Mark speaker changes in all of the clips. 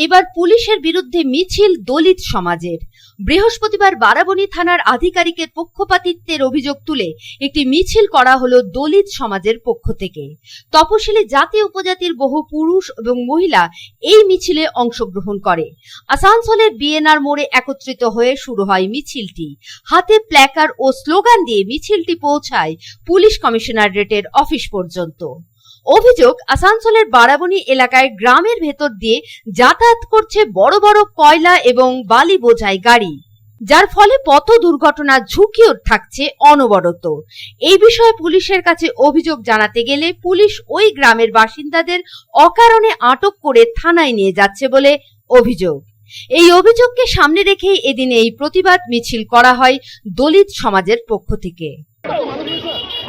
Speaker 1: এবার পুলিশের বিরুদ্ধে মিছিল দলিত সমাজের। বৃহস্পতিবার বারাবণী থানার আধিকারিকের পক্ষপাতিত্বের অভিযোগ তুলে একটি মিছিল করা হলো দলিত সমাজের পক্ষ থেকে। তপশিলি জাতি উপজাতির বহু পুরুষ এবং মহিলা এই মিছিলে অংশগ্রহণ করে। আসানসোলের বিএনআর মোড়ে একত্রিত হয়ে শুরু হয় মিছিলটি। হাতে প্ল্যাকার ও স্লোগান দিয়ে মিছিলটি পৌঁছায় পুলিশ কমিশনারেটের অফিস পর্যন্ত। অভিযোগ, আসানসোলের বারাবণী এলাকায় গ্রামের ভেতর দিয়ে যাতায়াত করছে বড় বড় কয়লা এবং বালি বোঝাই গাড়ি। যার ফলে পথ দুর্ঘটনার ঝুঁকিও থাকছে অনবরত। এই বিষয়ে পুলিশের কাছে অভিযোগ জানাতে গেলে পুলিশ ওই গ্রামের বাসিন্দাদের অকারণে আটক করে থানায় নিয়ে যাচ্ছে বলে অভিযোগ। এই অভিযোগকে সামনে রেখেই এদিন এই প্রতিবাদ মিছিল করা হয় দলিত সমাজের পক্ষ থেকে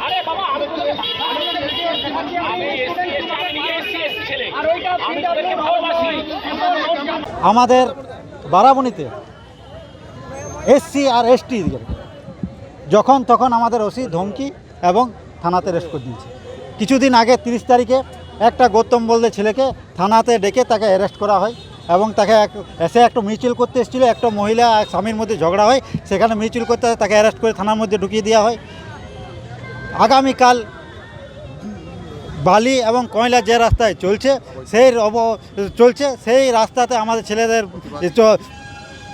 Speaker 2: আরে বাবা আমি তো আমি এসছি এসছি আমি নিজে এসছি এসছি ছেলে আমি তোদেরকে ভালোবাসি
Speaker 3: আমাদের বারাবণীতে এসসি আর এসটি যখন তখন আমাদের ওসি ধমকি এবং থানাতে রেস্ট করে দিয়েছে। কিছুদিন আগে তিরিশ তারিখে একটা গৌতম বলতে ছেলেকে থানাতে ডেকে তাকে অ্যারেস্ট করা হয় এবং তাকে এক- এসে একটা মিছিল করতে এসেছিল, একটা মহিলা আর স্বামীর মধ্যে ঝগড়া হয়, সেখানে মিছিল করতে তাকে অ্যারেস্ট করে থানার মধ্যে ঢুকিয়ে দেওয়া হয়। আগামীকাল বালি এবং কয়লা যে রাস্তায় চলছে, সেই অব চলছে, সেই রাস্তাতে আমাদের ছেলেদের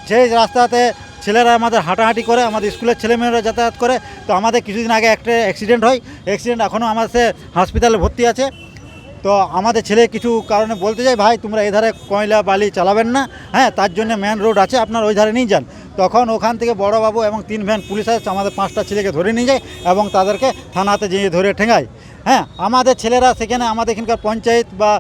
Speaker 3: সেই রাস্তাতে ছেলেরা আমাদের হাঁটাহাঁটি করে, আমাদের স্কুলের ছেলেমেয়েরা যাতায়াত করে। তো আমাদের কিছুদিন আগে একটা অ্যাক্সিডেন্ট হয়। অ্যাক্সিডেন্ট এখনও আমাদের সে হাসপাতালে ভর্তি আছে। তো আমাদের ছেলে কিছু কারণে বলতে চাই ভাই, তোমরা এই ধারে কয়লা, বালি চালাবেন না। হ্যাঁ তার জন্য মেন রোড আছে, আপনার ওই ধারে নিয়ে যান। তখন ওখান থেকে বড়বাবু এবং তিন ভ্যান পুলিশ আমাদের পাঁচটা ছেলেকে ধরে নিয়ে যায় এবং তাদেরকে থানাতে যেয়ে ধরে ঠেঙায় হ্যাঁ আমাদের ছেলেরা সেখানে আমাদের এখানকার পঞ্চায়েত বা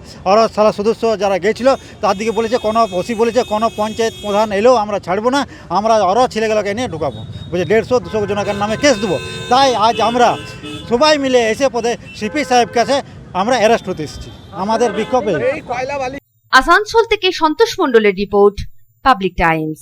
Speaker 3: সারা সদস্য যারা গেছিল তার দিকে বলেছে কোনো ওসি বলেছে কোনো পঞ্চায়েত প্রধান এলেও আমরা ছাড়বো না আমরা আরও ছেলেগুলোকে নিয়ে ঢুকাবো। বলছে দেড়শো দুশো জনকের নামে কেস দেবো। তাই আজ আমরা সবাই মিলে এসে পদে সিপি সাহেব কাছে আমরা অ্যারেস্ট হতে এসেছি। আমাদের বিক্ষোভে।
Speaker 1: আসানসোল থেকে সন্তোষ মণ্ডলের রিপোর্ট পাবলিক টাইমস।